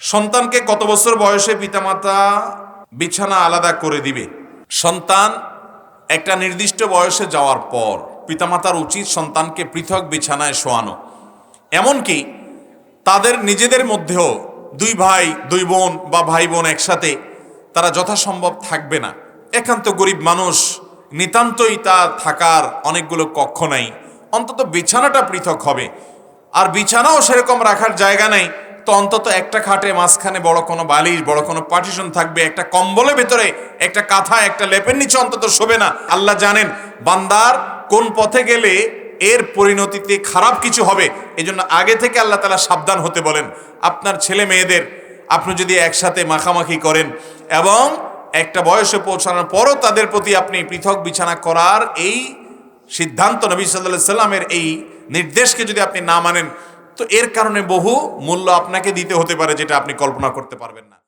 সন্তানকে কত বছর বয়সে পিতামাতা বিছানা আলাদা করে দিবে? সন্তান একটা নির্দিষ্ট বয়সে যাওয়ার পর পিতামাতার উচিত সন্তানকে পৃথক বিছানায় শোয়ানো। এমনকি তাদের নিজেদের মধ্যেও দুই ভাই, দুই বোন বা ভাই বোন একসাথে তারা যথাসম্ভব থাকবে না। একান্ত গরিব মানুষ, নিতান্তই তা থাকার অনেকগুলো কক্ষ নাই। অন্তত বিছানাটা পৃথক হবে। আর বিছানাও সেরকম রাখার জায়গা নেই। তো অন্তত একটা খাটে মাঝখানে বড় কোনো বালিশ, বড় কোনো পার্টিশন থাকবে, একটা কম্বলের ভেতরে, একটা কাঁথা, একটা লেপের নিচে অন্তত শোবে না। আল্লাহ জানেন, বান্দার কোন পথে গেলে এর পরিণতিতে খারাপ কিছু হবে। এজন্য আগে থেকে আল্লাহ তালা সাবধান হতে বলেন। আপনার ছেলে মেয়েদের আপনি যদি একসাথে মাখামাখি করেন এবং একটা বয়সে পৌঁছানোর পরও তাদের প্রতি আপনি পৃথক বিছানা করার এই সিদ্ধান্ত নবী সাল্লাহ সাল্লামের এই নির্দেশকে যদি আপনি না মানেন তো এর কারণে বহু মূল্য আপনাকে দিতে হতে পারে যেটা আপনি কল্পনা করতে পারবেন না।